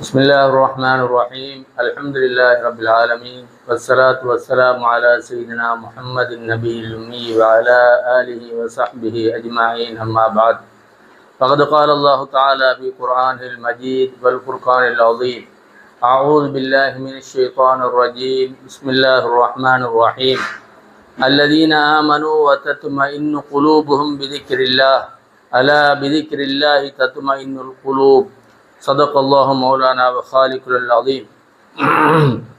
بسم الله الرحمن الرحيم الحمد لله رب العالمين والصلاة والسلام على سيدنا محمد النبي الأمي وعلى آله وصحبه أجمعين أما بعد فقد قال الله تعالى في قرآنه المجيد والفرقان العظيم أعوذ بالله من الشيطان الرجيم بسم الله الرحمن الرحيم الذين آمنوا وتطمئن قلوبهم بذكر الله ألا بذكر الله تطمئن القلوب صدق الله مولانا وخالق العظيم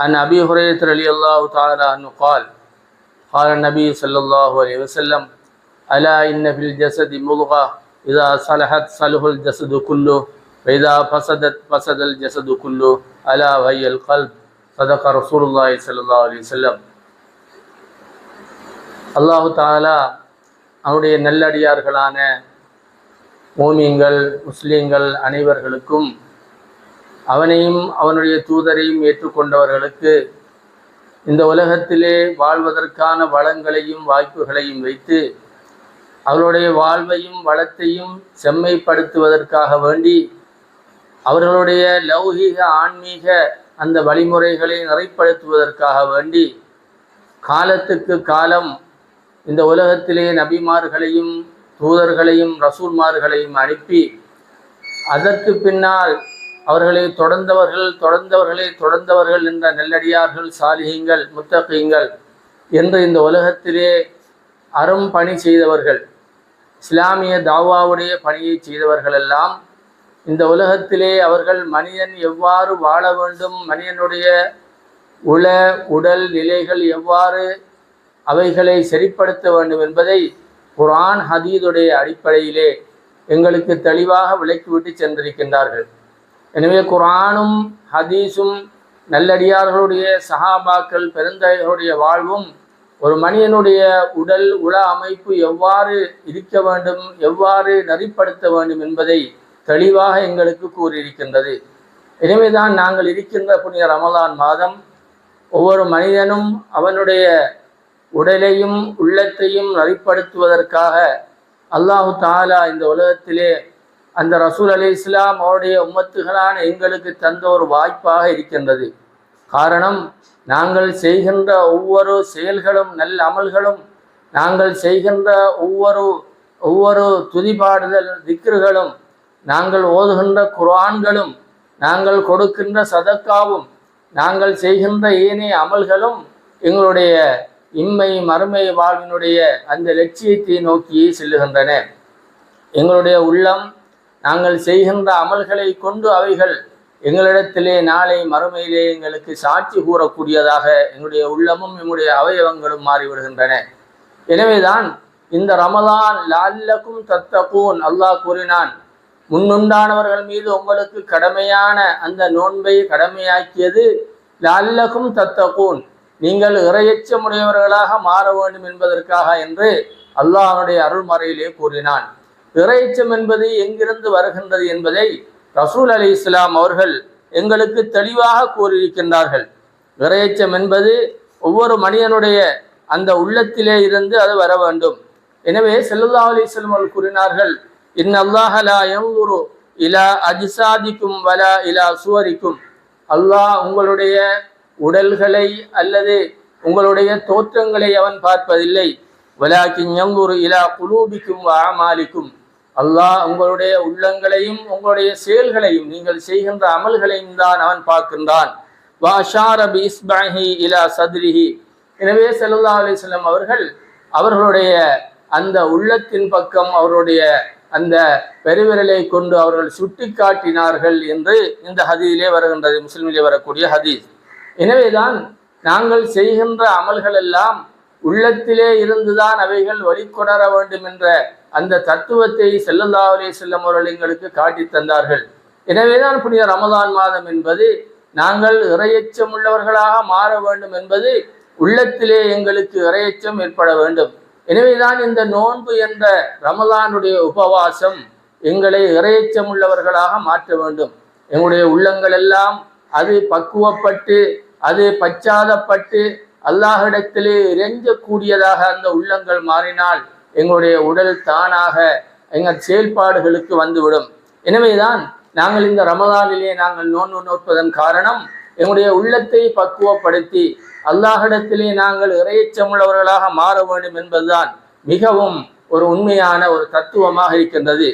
عن أبي هريرة رضي الله تعالى عنه قال قال النبي صلى الله عليه وسلم ألا إن في الجسد مضغة إذا صلحت صلح الجسد كله وإذا فسدت فسد الجسد كله ألا وهي القلب صدق رسول الله صلى الله عليه وسلم அல்லாஹு தாலா அவனுடைய நல்லடியார்களான மோமியங்கள் முஸ்லீம்கள் அனைவர்களுக்கும் அவனையும் அவனுடைய தூதரையும் ஏற்றுக்கொண்டவர்களுக்கு இந்த உலகத்திலே வாழ்வதற்கான வளங்களையும் வாய்ப்புகளையும் வைத்து அவர்களுடைய வாழ்வையும் வளத்தையும் செம்மைப்படுத்துவதற்காக வேண்டி அவர்களுடைய லௌகீக ஆன்மீக அந்த வழிமுறைகளை நிறைப்படுத்துவதற்காக வேண்டி காலத்துக்கு காலம் இந்த உலகத்திலே நபிமார்களையும் தூதர்களையும் ரசூல்மார்களையும் அனுப்பி அதற்கு பின்னால் அவர்களை தொடர்ந்தவர்கள் தொடர்ந்தவர்களை தொடர்ந்தவர்கள் என்ற நெல்லடியார்கள் சாலிகங்கள் முத்தகீங்கள் என்று இந்த உலகத்திலே அரும் பணி செய்தவர்கள் இஸ்லாமிய தாவாவுடைய பணியை செய்தவர்கள் எல்லாம் இந்த உலகத்திலே அவர்கள் மனிதன் எவ்வாறு வாழ வேண்டும் மனிதனுடைய உள உடல் நிலைகள் எவ்வாறு அவைகளை சரிப்படுத்த வேண்டும் என்பதை குரான் ஹதீதுடைய அடிப்படையிலே எங்களுக்கு தெளிவாக விளக்கிவிட்டு சென்றிருக்கின்றார்கள். எனவே குரானும் ஹதீஸும் நல்லடியார்களுடைய சஹாபாக்கள் பெருந்தகைகளுடைய வாழ்வும் ஒரு மனிதனுடைய உடல் உள அமைப்பு எவ்வாறு இருக்க வேண்டும் எவ்வாறு நெறிப்படுத்த வேண்டும் என்பதை தெளிவாக எங்களுக்கு கூறியிருக்கின்றது. எனவேதான் நாங்கள் இருக்கின்ற புனித ரமலான் மாதம் ஒவ்வொரு மனிதனும் அவனுடைய உடலையும் உள்ளத்தையும் நெறிப்படுத்துவதற்காக அல்லாஹு தாலா இந்த உலகத்திலே அந்த ரசூல் அலி இஸ்லாம் அவருடைய உம்மத்துகளான எங்களுக்கு தந்த ஒரு வாய்ப்பாக இருக்கின்றது. காரணம் நாங்கள் செய்கின்ற ஒவ்வொரு செயல்களும் நல்ல அமல்களும் நாங்கள் செய்கின்ற ஒவ்வொரு ஒவ்வொரு துதிபாடுதல் திக்ருகளும் நாங்கள் ஓதுகின்ற குரான்களும் நாங்கள் கொடுக்கின்ற சதக்காவும் நாங்கள் செய்கின்ற ஏனைய அமல்களும் எங்களுடைய இம்மை மறுமை வாழ்வினுடைய அந்த லட்சியத்தை நோக்கி செல்லுகின்றன. எங்களுடைய உள்ளம் நாங்கள் செய்கின்ற அமல்களை கொண்டு அவைகள் எங்களிடத்திலே நாளை மறுமையிலே எங்களுக்கு சாட்சி கூறக்கூடியதாக எங்களுடைய உள்ளமும் எங்களுடைய அவயவங்களும் மாறிவிடுகின்றன. எனவேதான் இந்த ரமதான் லால்லக்கும் தத்தகூன் அல்லாஹ் கூறினான் முன்னுண்டானவர்கள் மீது உங்களுக்கு கடமையான அந்த நோன்பை கடமையாக்கியது லால்லக்கும் தத்தகூன். நீங்கள் இறையச்சமுடையவர்களாக மாற வேண்டும் என்பதற்காக என்று அல்லாஹனுடைய அருள்மறையிலே கூறினான். இறையச்சம் என்பது எங்கிருந்து வருகின்றது என்பதை ரசூல் அலி இஸ்லாம் அவர்கள் எங்களுக்கு தெளிவாக கூறியிருக்கின்றார்கள். இறையச்சம் என்பது ஒவ்வொரு மனிதனுடைய அந்த உள்ளத்திலே இருந்து அது வர வேண்டும். எனவே செல்லல்லா அலிஸ்லம் அவர்கள் கூறினார்கள் இன் அல்லாஹலா எங்குரு இலா அஜிசாதிக்கும் வலா இலா சுவரிக்கும். அல்லாஹ் உங்களுடைய உடல்களை அல்லது உங்களுடைய தோற்றங்களை அவன் பார்ப்பதில்லை. வலாக்கின் எங்குரு இலா குலூபிக்கும் ஆமாலிக்கும் அல்லாஹ் உங்களுடைய உள்ளங்களையும் உங்களுடைய செயல்களையும் நீங்கள் செய்கின்ற அமல்களையும் தான் அவன் பார்க்கின்றான். வாஷாரபி இஸ்பாஹி இலா சத்ரிஹி. எனவே செல்லா அலிஸ்லம் அவர்கள் அவர்களுடைய அந்த உள்ளத்தின் பக்கம் அவருடைய அந்த பெருவிரலை கொண்டு அவர்கள் சுட்டி காட்டினார்கள் என்று இந்த ஹதீலே வருகின்றது முஸ்லிமிலே வரக்கூடிய ஹதீஸ். எனவேதான் நாங்கள் செய்கின்ற அமல்கள் எல்லாம் உள்ளத்திலே இருந்துதான் அவைகள் வழிகொணர வேண்டும் என்ற அந்த தத்துவத்தை செல்லல்லா அலே செல்லம் அவர்கள் எங்களுக்கு காட்டி தந்தார்கள். எனவேதான் புனித ரமதான் மாதம் என்பது நாங்கள் இறையச்சம் உள்ளவர்களாக மாற வேண்டும் என்பது உள்ளத்திலே எங்களுக்கு இறையச்சம் ஏற்பட வேண்டும். எனவேதான் இந்த நோன்பு என்ற ரமதானுடைய உபவாசம் எங்களை இறையச்சம் உள்ளவர்களாக மாற்ற வேண்டும். எங்களுடைய உள்ளங்கள் எல்லாம் அது பக்குவப்பட்டு அது பச்சாதப்பட்டு அல்லாஹிடத்திலே இறைஞ்சக்கூடியதாக அந்த உள்ளங்கள் மாறினால் எங்களுடைய உடல் தானாக எங்கள் செயல்பாடுகளுக்கு வந்துவிடும். எனவேதான் நாங்கள் இந்த ரமதானிலே நாங்கள் நோன்பு நோற்பதன் காரணம் எங்களுடைய உள்ளத்தை பக்குவப்படுத்தி அல்லாஹிடத்திலே நாங்கள் இறையச்சமுள்ளவர்களாக மாற வேண்டும் என்பதுதான் மிகவும் ஒரு உண்மையான ஒரு தத்துவமாக இருக்கின்றது.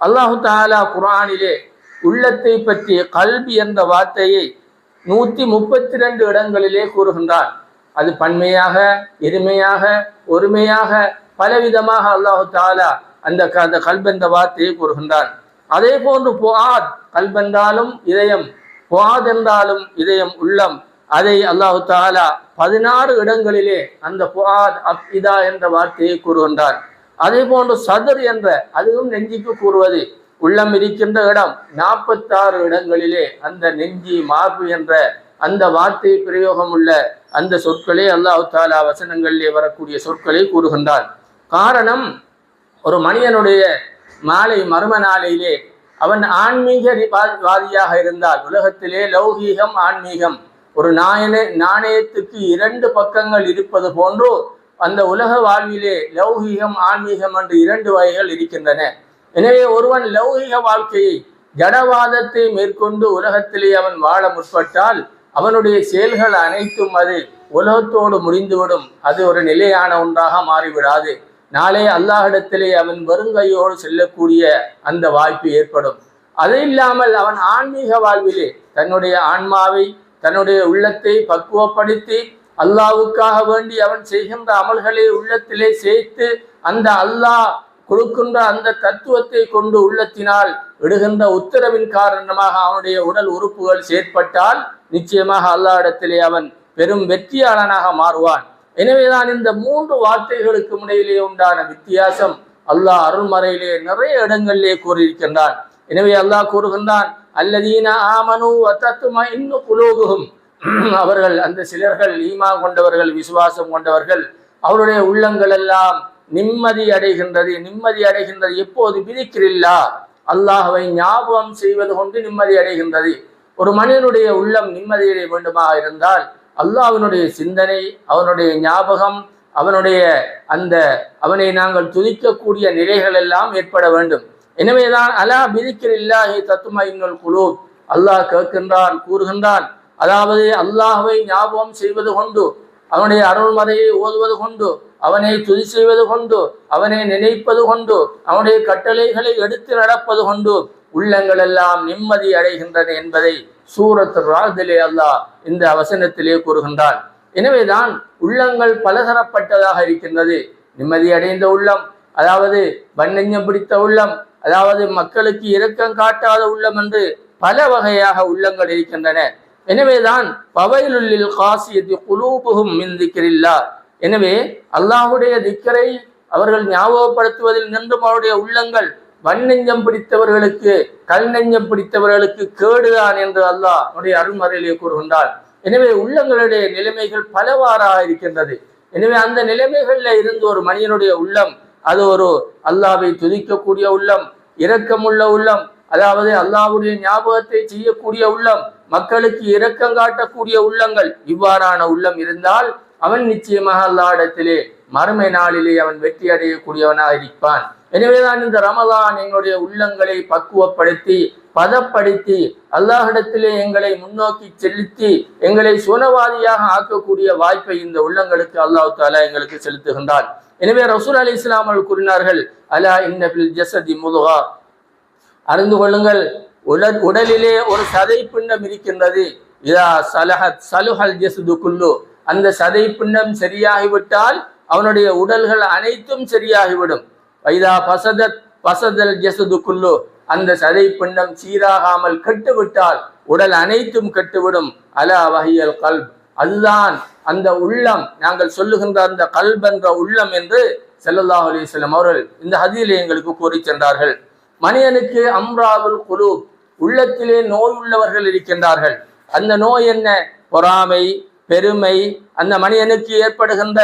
அல்லாஹு தாலா குரானிலே உள்ளத்தை பற்றிய கல்வி என்ற வார்த்தையை நூத்தி முப்பத்தி ரெண்டு இடங்களிலே கூறுகின்றான் அது பன்மையாக எருமையாக ஒருமையாக பலவிதமாக அல்லாஹு தாலா அந்த அந்த கல்ப் வார்த்தையை கூறுகின்றான் அதே போன்று புகாத் கல்பென்றாலும் இதயம் புகாத் என்றாலும் இதயம் உள்ளம். அதை அல்லாஹு தாலா பதினாறு இடங்களிலே அந்த புவாத் அப் இதா என்ற வார்த்தையை கூறுகின்றான் அதே போன்று சதுர் என்ற அதுவும் நெஞ்சிக்கு கூறுவது. உள்ளம் இருக்கின்ற இடம். நாற்பத்தாறு இடங்களிலே அந்த நெஞ்சி மார்பு என்ற அந்த வார்த்தை பிரயோகம் உள்ள அந்த சொற்களே அல்லாஹ் தாலா வசனங்களிலே வரக்கூடிய சொற்களை கூறுகின்றான். காரணம் ஒரு மனிதனுடைய மாலை மர்ம நாளையிலே அவன் ஆன்மீக வாதியாக இருந்தால் உலகத்திலே லௌகீகம் ஆன்மீகம். ஒரு நாயன நாணயத்துக்கு இரண்டு பக்கங்கள் இருப்பது போன்று அந்த உலக வாழ்விலே லௌகீகம் ஆன்மீகம் என்று இரண்டு வகைகள் இருக்கின்றன. எனவே ஒருவன் லௌகீக வாழ்க்கையை ஜடவாதத்தை மேற்கொண்டு உலகத்திலே அவன் வாழ முற்பட்டால் அவனுடைய செயல்கள் அனைத்தும் அது உலகத்தோடு முடிந்துவிடும் அது ஒரு நிலையான ஒன்றாக மாறிவிடாது. நாளே அல்லாஹிடத்திலே அவன் வருங்கையோடு செல்லக்கூடிய அந்த வாய்ப்பு ஏற்படும். அது இல்லாமல் அவன் ஆன்மீக வாழ்விலே தன்னுடைய ஆன்மாவை தன்னுடைய உள்ளத்தை பக்குவப்படுத்தி அல்லாவுக்காக வேண்டி அவன் செய்கின்ற அமல்களை உள்ளத்திலே சேர்த்து அந்த அல்லாஹ் கொடுக்கின்ற அந்த தத்துவத்தை கொண்டு உள்ளத்தினால் இடுகின்ற உத்தரவின் காரணமாக அவனுடைய உடல் உறுப்புகள் செயற்பட்டால் நிச்சயமாக அல்லாடத்திலே அவன் பெரும் வெற்றியாளனாக மாறுவான். எனவேதான் இந்த மூன்று வார்த்தைகளுக்கு இடையிலே உண்டான வித்தியாசம் அல்லாஹ் அருள்மறையிலே நிறைய இடங்களிலே கூறியிருக்கின்றான். எனவே அல்லாஹ் கூறுகின்றான் அல்லதீன ஆமனு வத்தத்துமா இன்னும் குலோகுகும் அவர்கள் அந்த சிலர்கள் ஈமா கொண்டவர்கள் விசுவாசம் கொண்டவர்கள் அவருடைய உள்ளங்கள் எல்லாம் நிம்மதி அடைகின்றது நிம்மதி அடைகின்றது. எப்போது விதிக்கிறில்லா அல்லாஹ்வை ஞாபகம் செய்வது கொண்டு நிம்மதி அடைகின்றது. ஒரு மனிதனுடைய உள்ளம் நிம்மதி அடைய வேண்டுமா இருந்தால் அல்லாஹினுடைய சிந்தனை அவனுடைய ஞாபகம் அவனுடைய அந்த அவனை நாங்கள் துதிக்கக்கூடிய நிலைகள் எல்லாம் ஏற்பட வேண்டும். எனவேதான் அலா பிதிக்கிறில்லாஹி தத்துமா இன்னொல் குழு அல்லாஹ் கேட்கின்றான் கூறுகின்றான். அதாவது அல்லாஹுவை ஞாபகம் செய்வது கொண்டு அவனுடைய அருள்மறையை ஓதுவது கொண்டு அவனை துதி செய்வது கொண்டு அவனை நினைப்பது கொண்டு அவனுடைய கட்டளைகளை எடுத்து நடப்பது கொண்டு உள்ளங்கள் எல்லாம் நிம்மதி அடைகின்றன என்பதை சூரத் ராஜிலே அல்லாஹ் இந்த வசனத்திலே கூறுகின்றான். எனவேதான் உள்ளங்கள் பலதரப்பட்டதாக இருக்கின்றது. நிம்மதி அடைந்த உள்ளம் அதாவது வன்னஞ்சம் பிடித்த உள்ளம் அதாவது மக்களுக்கு இரக்கம் காட்டாத உள்ளம் என்று பல வகையாக உள்ளங்கள் இருக்கின்றன. எனவேதான் பவைலுள்ளில் காசியத்தி குலூபுகும் மின் திக்கிரில்லா எனவே அல்லாஹுடைய திக்கரை அவர்கள் ஞாபகப்படுத்துவதில் நின்றும் அவருடைய உள்ளங்கள் வன்னெஞ்சம் பிடித்தவர்களுக்கு கல் நெஞ்சம் பிடித்தவர்களுக்கு கேடுதான் என்று அல்லாஹ் அவருடைய அருள்மறையிலே கூறுகின்றான். எனவே உள்ளங்களுடைய நிலைமைகள் பலவாறாக இருக்கின்றது. எனவே அந்த நிலைமைகளில் இருந்து ஒரு மனிதனுடைய உள்ளம் அது ஒரு அல்லாவை துதிக்கக்கூடிய உள்ளம் இரக்கமுள்ள உள்ளம் அதாவது அல்லாஹ்வுடைய ஞாபகத்தை செய்யக்கூடிய உள்ளம் மக்களுக்கு இரக்கம் காட்டக்கூடிய உள்ளங்கள் இவ்வாறான உள்ளம் இருந்தால் அவன் நிச்சயமாக அல்லாடத்திலே மறுமை நாளிலே அவன் வெற்றி அடையக்கூடியவனாக இருப்பான் எனவேதான் இந்த ரமலான் எங்களுடைய உள்ளங்களை பக்குவப்படுத்தி பதப்படுத்தி அல்லாஹிடத்திலே எங்களை முன்னோக்கி செலுத்தி எங்களை சுனவாதியாக ஆக்கக்கூடிய வாய்ப்பை இந்த உள்ளங்களுக்கு அல்லாஹ் தாலா எங்களுக்கு செலுத்துகின்றான். எனவே ரசூல் அலி இஸ்லாம் அவர்கள் கூறினார்கள் அலா இன்னபில் ஜசதி முதுகா? அறிந்து கொள்ளுங்கள் உடல் உடலிலே ஒரு சதை பிண்டம் இருக்கின்றது. இதா சலஹத் சலுஹல் ஜசுது குல்லு. அந்த சதை பின்னம் சரியாகிவிட்டால் அவனுடைய உடல்கள் அனைத்தும் சரியாகிவிடும். வைதா பசதத் பசதல் ஜெசது குல்லு. அந்த சதை பின்னம் சீராகாமல் கெட்டுவிட்டால் உடல் அனைத்தும் கெட்டுவிடும். அல வகையல் கல்ப். அதுதான் அந்த உள்ளம் நாங்கள் சொல்லுகின்ற அந்த கல்ப் என்ற உள்ளம் என்று செல்லல்லாஹ் அலிஸ்லம் அவர்கள் இந்த ஹதியிலே எங்களுக்கு கூறி சென்றார்கள். மனிதனுக்கு அம்ராவுல் குலூப் உள்ளத்திலே நோய் உள்ளவர்கள் இருக்கின்றார்கள். அந்த நோய் என்ன? பொறாமை பெருமை. அந்த மனிதனுக்கு ஏற்படுகின்ற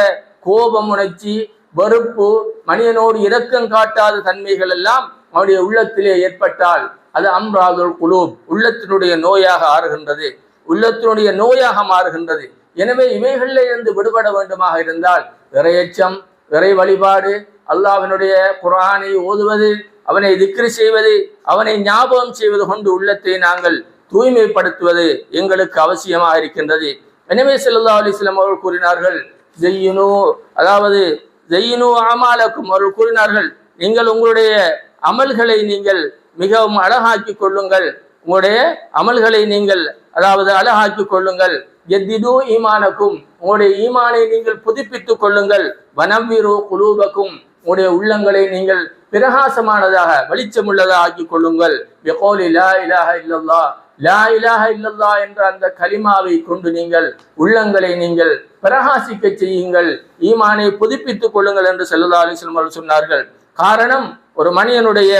கோபம் உணர்ச்சி வெறுப்பு மனிதனோடு இரக்கம் காட்டாத தன்மைகள் எல்லாம் அவனுடைய உள்ளத்திலே ஏற்பட்டால் அது அம்ராதுல் குலூப் உள்ளத்தினுடைய நோயாக ஆறுகின்றது. உள்ளத்தினுடைய நோயாக மாறுகின்றது. எனவே இவைகளில் இருந்து விடுபட வேண்டுமாக இருந்தால் இறையச்சம் இறை வழிபாடு அல்லாஹினுடைய குரானை ஓதுவது அவனை திக்ரி செய்வது அவனை ஞாபகம் செய்வது கொண்டு உள்ளத்தை நாங்கள் தூய்மைப்படுத்துவது எங்களுக்கு அவசியமாக இருக்கின்றது. எனவே செல்லா அலிஸ்லாம் அவர்கள் கூறினார்கள் ஜெய்யினு அதாவது ஜெய்யினு அமாலக்கும் அவர்கள் கூறினார்கள் நீங்கள் உங்களுடைய அமல்களை நீங்கள் மிகவும் அழகாக்கி கொள்ளுங்கள் உங்களுடைய அமல்களை நீங்கள் அதாவது அழகாக்கி கொள்ளுங்கள் எத்திடு ஈமானக்கும் உங்களுடைய ஈமானை நீங்கள் புதுப்பித்துக் கொள்ளுங்கள் வனவீரு குலூபக்கும் உங்களுடைய உள்ளங்களை நீங்கள் பிரகாசமானதாக வெளிச்சமுள்ளதாக ஆக்கிக் கொள்ளுங்கள். லா இலாஹ இல்லல்லா என்ற அந்த கலிமாவை கொண்டு நீங்கள் உள்ளங்களை நீங்கள் பிரகாசிக்க செய்யுங்கள். ஈமானை புதுப்பித்துக் கொள்ளுங்கள் என்று செல்லல்லா அலிஸ்லம் அவர்கள் சொன்னார்கள். காரணம் ஒரு மனிதனுடைய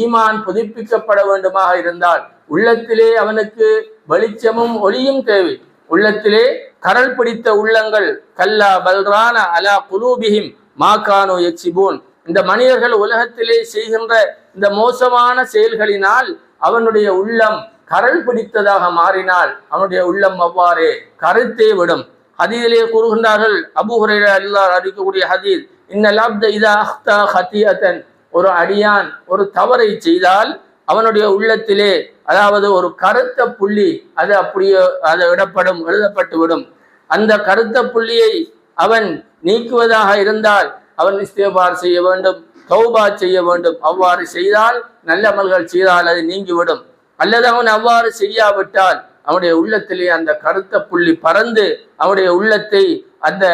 ஈமான் புதுப்பிக்கப்பட வேண்டுமாக இருந்தால் உள்ளத்திலே அவனுக்கு வெளிச்சமும் ஒளியும் தேவை. உள்ளத்திலே கரல் பிடித்த உள்ளங்கள் கல்லா பல்ரான அலா குலூபிஹிம் மாகானோ எக்ஸிபூன் இந்த மனிதர்கள் உலகத்திலே செய்கின்ற இந்த மோசமான செயல்களினால் அவனுடைய உள்ளம் கரல் பிடித்ததாக மாறினால் அவனுடைய உள்ளம் அவ்வாறே கருத்தே விடும். ஹதீதிலே கூறுகின்றார்கள் அபுஹுரைரா அல்லார் அறிக்கக்கூடிய ஹதீத் இந்த இதா அஹ்தா ஹத்தியத்தன் ஒரு அடியான் ஒரு தவறை செய்தால் அவனுடைய உள்ளத்திலே அதாவது ஒரு கருத்த புள்ளி அது அப்படியே அது விடப்படும் எழுதப்பட்டு விடும். அந்த கருத்த புள்ளியை அவன் நீக்குவதாக இருந்தால் அவன் இஸ்தேபார் செய்ய வேண்டும் தௌபா செய்ய வேண்டும். அவ்வாறு செய்தால் நல்ல அமல்கள் செய்தால் அது நீங்கிவிடும். அல்லது அவன் அவ்வாறு செய்யாவிட்டால் அவனுடைய உள்ளத்திலே அந்த கருத்த புள்ளி பறந்து அவனுடைய உள்ளத்தை அந்த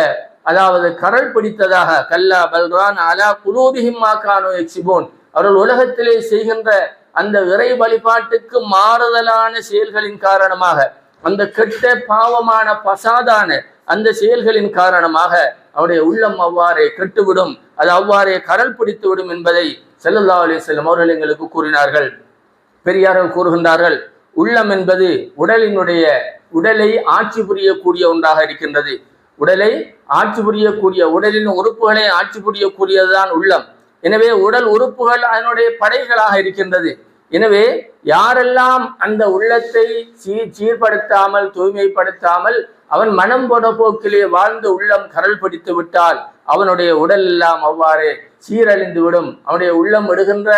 அதாவது கரல் பிடித்ததாக கல்லா பல்ரான் அலா குலூபிஹிம் மாக்கானோ எக்ஸிபோன் அவர்கள் உலகத்திலே செய்கின்ற அந்த இறை வழிபாட்டுக்கு மாறுதலான செயல்களின் காரணமாக அந்த கெட்ட பாவமான பசாதான அந்த செயல்களின் காரணமாக அவருடைய உள்ளம் அவ்வாறே கெட்டுவிடும் அது அவ்வாறே கரல் பிடித்து விடும் என்பதை செல்லல்லா அலிஸ்லம் அவர்கள் எங்களுக்கு கூறினார்கள். பெரியார்கள் கூறுகின்றார்கள் உள்ளம் என்பது உடலினுடைய உடலை ஆட்சி புரியக்கூடிய ஒன்றாக இருக்கின்றது. உடலை ஆட்சி புரியக்கூடிய உடலின் உறுப்புகளை ஆட்சி புரியக்கூடியதுதான் உள்ளம். எனவே உடல் உறுப்புகள் அதனுடைய படைகளாக இருக்கின்றது. எனவே யாரெல்லாம் அந்த உள்ளத்தை சீ சீர்படுத்தாமல் தூய்மைப்படுத்தாமல் அவன் மனம் போன போக்கிலே வாழ்ந்து உள்ளம் கரல் பிடித்து விட்டால் அவனுடைய உடல் எல்லாம் அவ்வாறு சீரழிந்து விடும் அவனுடைய உள்ளம் விடுகின்ற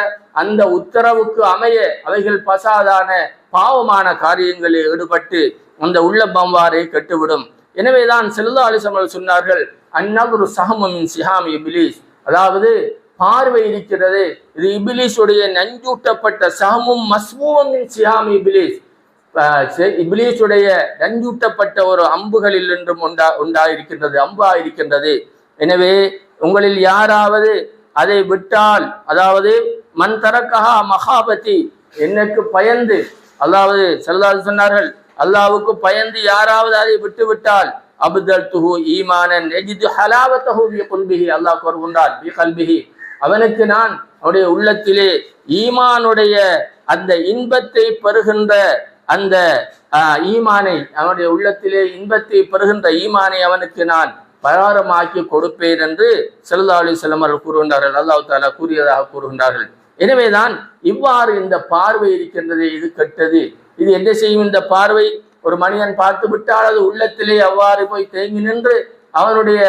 அந்த உத்தரவுக்கு அமைய அவைகள் பசாதான பாவமான காரியங்களில் ஈடுபட்டு அந்த உள்ள பம்பாரை கெட்டுவிடும். எனவேதான் செல்லா அலிசமல் சொன்னார்கள் அந்நகுரு சகமின் சிஹாம் இபிலிஸ். அதாவது பார்வை இருக்கிறது. இது இபிலிஸுடைய நஞ்சூட்டப்பட்ட சகமும் மஸ்மூமின் சிஹாம் இபிலிஸ். இபிலிஸுடைய நஞ்சூட்டப்பட்ட ஒரு அம்புகளில் என்றும் உண்டா உண்டாயிருக்கின்றது அம்பா இருக்கின்றது எனவே உங்களில் யாராவது அதை விட்டால் அதாவது மண் தரக்கஹா மகாபதி எனக்கு பயந்து அல்லாவது செல்லாது சொன்னார்கள் அல்லாவுக்கு பயந்து யாராவது அதை விட்டு விட்டால் அபுதல் துஹு ஈமானன் எஜிது ஹலாவத்தஹு பி குல்பிஹி அல்லாஹ் கூறுகின்றார் பி கல்பிஹி அவனுக்கு நான் அவனுடைய உள்ளத்திலே ஈமானுடைய அந்த இன்பத்தை பெறுகின்ற அந்த ஈமானை அவனுடைய உள்ளத்திலே இன்பத்தை பெறுகின்ற ஈமானை அவனுக்கு நான் பராரமாக்கி கொடுப்பேன் என்று செல்லா அலி செல்லமர்கள் கூறுகின்றார்கள். அல்லாஹ் தாலா கூறியதாக கூறுகின்றார்கள். எனவேதான் இவ்வாறு இந்த பார்வை இருக்கின்றது இது கெட்டது. இது என்ன செய்யும் இந்த பார்வை? ஒரு மனிதன் பார்த்து விட்டால் அது உள்ளத்திலே அவ்வாறு போய் தேங்கி நின்று அவனுடைய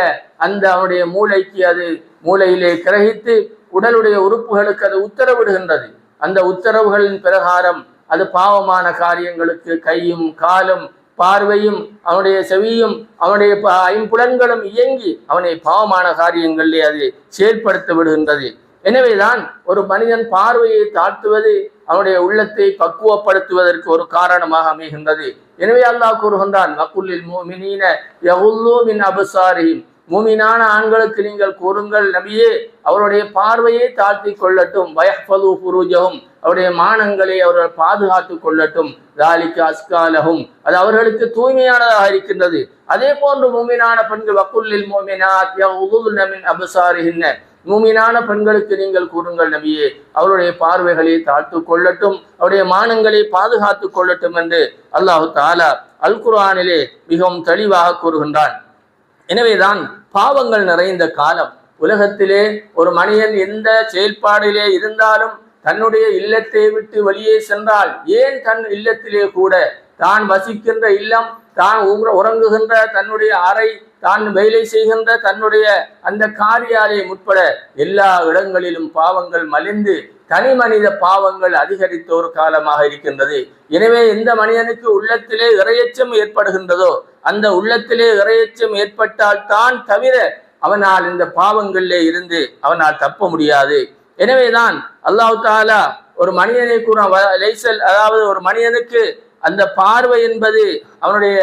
அந்த அவனுடைய மூளைக்கு அது மூளையிலே கிரகித்து உடலுடைய உறுப்புகளுக்கு அது உத்தரவிடுகின்றது. அந்த உத்தரவுகளின் பிரகாரம் அது பாவமான காரியங்களுக்கு கையும் காலும் பார்வையும் அவனுடைய செவியும் அவனுடைய ஐம்புலன்களும் இயங்கி அவனை பாவமான காரியங்களிலே அது செயற்படுத்த விடுகின்றது. எனவேதான் ஒரு மனிதன் பார்வையை தாழ்த்துவது அவனுடைய உள்ளத்தை பக்குவப்படுத்துவதற்கு ஒரு காரணமாக அமைகின்றது. எனவே அல்லாஹ் கூறுகின்றான் மக்குல்லில் மூமினீன யகுல்லூ மின் அபுசாரியும் மூமினான ஆண்களுக்கு நீங்கள் கூறுங்கள் நபியே அவருடைய பார்வையை தாழ்த்தி கொள்ளட்டும். வயப்பது புருஜகும் அவருடைய மானங்களை அவர்கள் பாதுகாத்து கொள்ளட்டும். தாலிக்கு அஸ்காலகும் அது அவர்களுக்கு தூய்மையானதாக இருக்கின்றது. அதே போன்று மூமினான பெண்கள் வக்குல்லில் மோமினாத் மின் மூமினான பெண்களுக்கு நீங்கள் கூறுங்கள் நபியே அவருடைய பார்வைகளை தாழ்த்து கொள்ளட்டும். அவருடைய மானங்களை பாதுகாத்து கொள்ளட்டும் என்று அல்லாஹு தாலா அல் குர்ஆனிலே மிகவும் தெளிவாக கூறுகின்றான். எனவேதான் பாவங்கள் நிறைந்த காலம். உலகத்திலே ஒரு மனிதன் எந்த செயல்பாடிலே இருந்தாலும் தன்னுடைய இல்லத்தை விட்டு வெளியே சென்றால் ஏன் தன் இல்லத்திலே கூட தான் வசிக்கின்ற இல்லம் தான் உறங்குகின்ற தன்னுடைய அறை தான் வேலை செய்கின்ற தன்னுடைய அந்த காரியாலயம் உட்பட எல்லா இடங்களிலும் பாவங்கள் மலிந்து தனி மனித பாவங்கள் அதிகரித்த ஒரு காலமாக இருக்கின்றது. எனவே எந்த மனிதனுக்கு உள்ளத்திலே இரையச்சம் ஏற்படுகின்றதோ அந்த உள்ளத்திலே இரையச்சம் ஏற்பட்டால் தான் தவிர அவனால் இந்த பாவங்களிலே இருந்து அவனால் தப்ப முடியாது. எனவேதான் அல்லாஹு தாலா ஒரு மனிதனை கூற லைசல் அதாவது ஒரு மனிதனுக்கு அந்த பார்வை என்பது அவனுடைய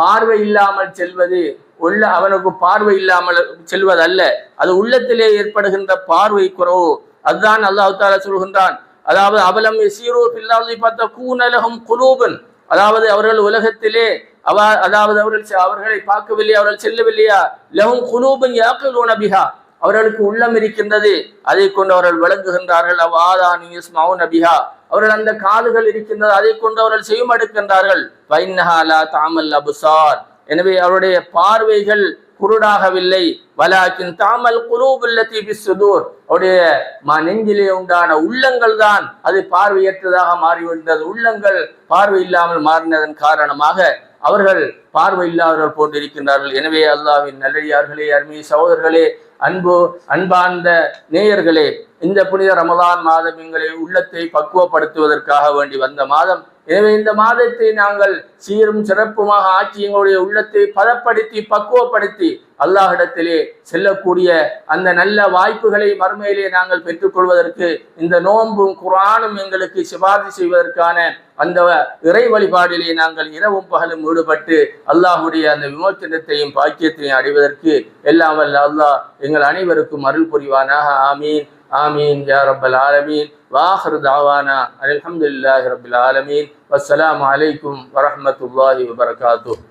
பார்வை இல்லாமல் செல்வது உள்ள அவனுக்கு பார்வை இல்லாமல் செல்வதல்ல. அது உள்ளத்திலே ஏற்படுகின்ற பார்வை குறவு. அதுதான் அல்லாஹ் தாலா சொல்கின்றான். அதாவது அவலம் எசீரோ பில்லாதி பார்த்த கூனலகம் குலூபன். அதாவது அவர்கள் உலகத்திலே அவ அதாவது அவர்கள் அவர்களை பார்க்கவில்லையா அவர்கள் செல்லவில்லையா? லஹும் குலூபன் யாக்கல் உணபிகா அவர்களுக்கு உள்ளம் இருக்கின்றது. அதை கொண்டு அவர்கள் விளங்குகின்றார்கள். அவ் ஆதானி மவுன் அபிஹா அவர்கள் அந்த காதுகள் இருக்கின்றது. அதை கொண்டு அவர்கள் செய்யமடுக்கின்றார்கள். வைன்ஹாலா தாமல் அபுசார். எனவே அவருடைய பார்வைகள் குருடாகவில்லை. வலாக்கின் தாமல் குலூபுல்லத்தி பிசுதூர் அவருடைய ம- நெஞ்சிலே உண்டான உள்ளங்கள் தான் அது பார்வையற்றதாக மாறிவிட்டது. உள்ளங்கள் பார்வை இல்லாமல் மாறினதன் காரணமாக அவர்கள் பார்வை இல்லாதவர்கள் போன்றிருக்கின்றார்கள் எனவே அல்லாவின் நல்லடியார்களே அருமை சகோதரர்களே அன்பு அன்பார்ந்த நேயர்களே இந்த புனித ரமலான் மாதம் எங்களை உள்ளத்தை பக்குவப்படுத்துவதற்காக வேண்டி வந்த மாதம் எனவே இந்த மாதத்தை நாங்கள் சீரும் சிறப்புமாக ஆட்சி எங்களுடைய உள்ளத்தை பதப்படுத்தி பக்குவப்படுத்தி அல்லாஹிடத்திலே செல்லக்கூடிய அந்த நல்ல வாய்ப்புகளை மறுமையிலே நாங்கள் பெற்றுக்கொள்வதற்கு இந்த நோன்பும் குரானும் எங்களுக்கு சிபாரிசு செய்வதற்கான அந்த இறை வழிபாடிலே நாங்கள் இரவும் பகலும் ஈடுபட்டு அல்லாஹ்வுடைய அந்த விமோச்சனத்தையும் பாக்கியத்தையும் அடைவதற்கு எல்லாம் வல்ல அல்லாஹ் எங்கள் அனைவருக்கும் அருள் புரிவானாக. ஆமீன். آمين يا رب العالمين. وآخر دعوانا الحمد لله رب العالمين. والسلام عليكم ورحمة الله وبركاته.